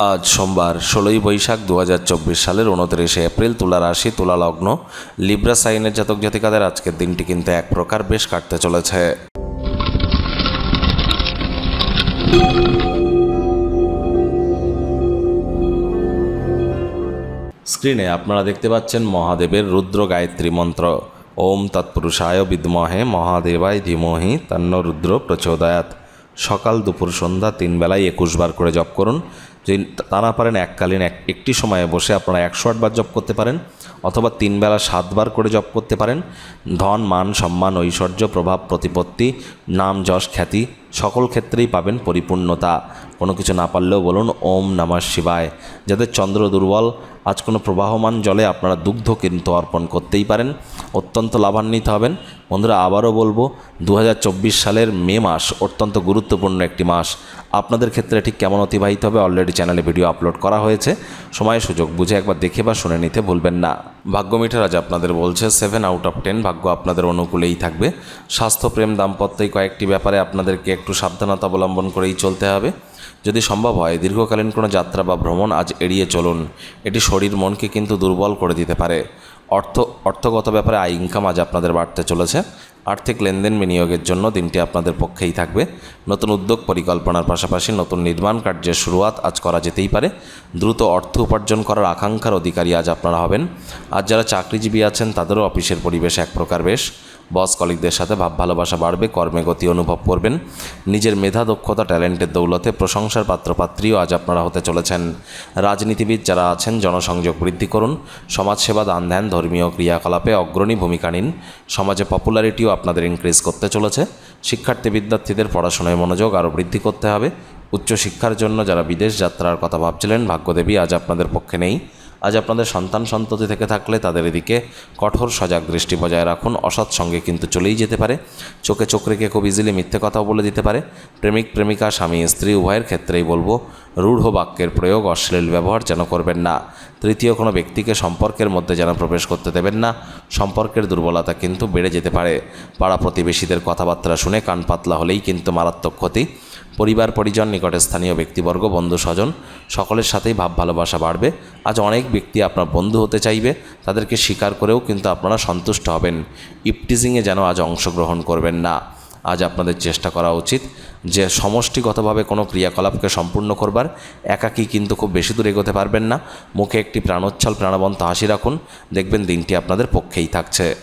আজ সোমবার ষোলোই বৈশাখ দু হাজার চব্বিশ সালের উনত্রিশে এপ্রিল তুলা রাশি, তুলা লগ্ন, লিব্রা সাইনের জাতক জাতিকাদের আজকের দিনটি কিন্তু এক প্রকার বেশ কাটতে চলেছে। স্ক্রিনে আপনারা দেখতে পাচ্ছেন মহাদেবের রুদ্র গায়ত্রী মন্ত্র। ওম তৎপুরুষায় বিদ্মহে মহাদেবায় ধীমহি তন্ন রুদ্র প্রচোদয়াত সকাল দুপুর সন্ধ্যা তিন বেলায় একুশ বার করে জপ করুন। যদি তারা পারেন এককালীন এক, একটি সময়ে বসে আপনারা একশো আটবার জব করতে পারেন, অথবা তিন বেলা সাতবার করে জপ করতে পারেন। ধন, মান, সম্মান, ঐশ্বর্য, প্রভাব, প্রতিপত্তি, নাম, যশ, খ্যাতি সকল ক্ষেত্রেই পাবেন পরিপূর্ণতা। কোনো কিছু না পারলেও বলুন, ওম নমঃ শিবায়। যাদের চন্দ্র দুর্বল, আজ কোনো প্রবাহমান জলে আপনারা দুগ্ধ কিন্তু অর্পণ করতেই পারেন। অত্যন্ত লাভান্বিত হবেন। বন্ধুরা, আবারও বলব দু হাজার চব্বিশ সালের মে মাস অত্যন্ত গুরুত্বপূর্ণ একটি মাস। আপনাদের ক্ষেত্রে ঠিক কেমন অতিবাহিত হবে অলরেডি চ্যানেলে ভিডিও আপলোড করা হয়েছে। সময় সুযোগ বুঝে একবার দেখে বা শুনে নিতে ভুলবেন না। ভাগ্য মিঠার আজ আপনাদের বলছে সেভেন আউট অফ টেন ভাগ্য আপনাদের অনুকূলেই থাকবে। স্বাস্থ্যপ্রেম দাম্পত্যই কয়েকটি ব্যাপারে আপনাদেরকে একটু সাবধানতা অবলম্বন করেই চলতে হবে। যদি সম্ভব হয়, দীর্ঘকালীন কোনো যাত্রা বা ভ্রমণ আজ এড়িয়ে চলুন। এটি শরীর মনকে কিন্তু দুর্বল করে দিতে পারে। অর্থ, অর্থগত ব্যাপারে আয় ইনকাম আজ আপনাদের বাড়তে চলেছে। আর্থিক লেনদেন বিনিয়োগের জন্য দিনটি আপনাদের পক্ষেই থাকবে। নতুন উদ্যোগ পরিকল্পনার পাশাপাশি নতুন নির্মাণ কার্যের শুরুয়াত আজ করা যেতেই পারে। দ্রুত অর্থ উপার্জন করার আকাঙ্ক্ষার অধিকারী আজ আপনারা হবেন। আজ যারা চাকরিজীবী আছেন, তাদেরও অফিসের পরিবেশ এক প্রকার বেশ। বস কলিকদের সাথে ভাব ভালোবাসা বাড়বে, কর্মে গতি অনুভব করবেন। নিজের মেধা, দক্ষতা, ট্যালেন্টের দৌলতে প্রশংসার পাত্রপাত্রীও আজ আপনারা হতে চলেছেন। রাজনীতিবিদ যারা আছেন, জনসংযোগ বৃদ্ধি করুন। সমাজসেবা, দান ধ্যান, ধর্মীয় ক্রিয়াকলাপে অগ্রণী ভূমিকা নিন। সমাজে পপুলারিটিও আপনাদের ইনক্রিজ করতে চলেছে। শিক্ষার্থী বিদ্যার্থীদের পড়াশোনায় মনোযোগ আরও বৃদ্ধি করতে হবে। উচ্চশিক্ষার জন্য যারা বিদেশ যাত্রার কথা ভাবছিলেন, ভাগ্যদেবী আজ আপনাদের পক্ষে নেই। আজ আপনাদের সন্তান সন্ততি থেকে থাকলে তাদের এদিকে কঠোর সজাগ দৃষ্টি বজায় রাখুন। অসৎ সঙ্গে কিন্তু চলেই যেতে পারে। চোখে চোখ রেখে খুব ইজিলি মিথ্যে কথাও বলে দিতে পারে। প্রেমিক, প্রেমিকা, স্বামী, স্ত্রী, উভয়ের ক্ষেত্রেই বলব, রূঢ় বাক্যের প্রয়োগ অশ্লীল ব্যবহার যেন করবেন না। তৃতীয়, কোনো ব্যক্তিকে সম্পর্কের মধ্যে যেন প্রবেশ করতে দেবেন না। সম্পর্কের দুর্বলতা কিন্তু বেড়ে যেতে পারে। পাড়া প্রতিবেশীদের কথাবার্তা শুনে কান পাতলা হলেই কিন্তু মারাত্মক ক্ষতি। পরিবার, পরিজন, নিকটে স্থানীয় ব্যক্তিবর্গ, বন্ধু, স্বজন, সকলের সাথেই ভাব, ভালোবাসা বাড়বে। আজ অনেক ব্যক্তি আপনার বন্ধু হতে চাইবে, তাদেরকে স্বীকার করেও কিন্তু আপনারা সন্তুষ্ট হবেন। ইপটিজিংয়ে যেন আজ অংশগ্রহণ করবেন না। আজ আপনাদের চেষ্টা করা উচিত যে সমষ্টিগতভাবে কোনো ক্রিয়াকলাপকে সম্পূর্ণ করবার। একাকী কিন্তু খুব বেশি দূর এগোতে পারবেন না। মুখে একটি প্রাণোচ্ছল, প্রাণবন্ত হাসি রাখুন। দেখবেন দিনটি আপনাদের পক্ষেই থাকছে।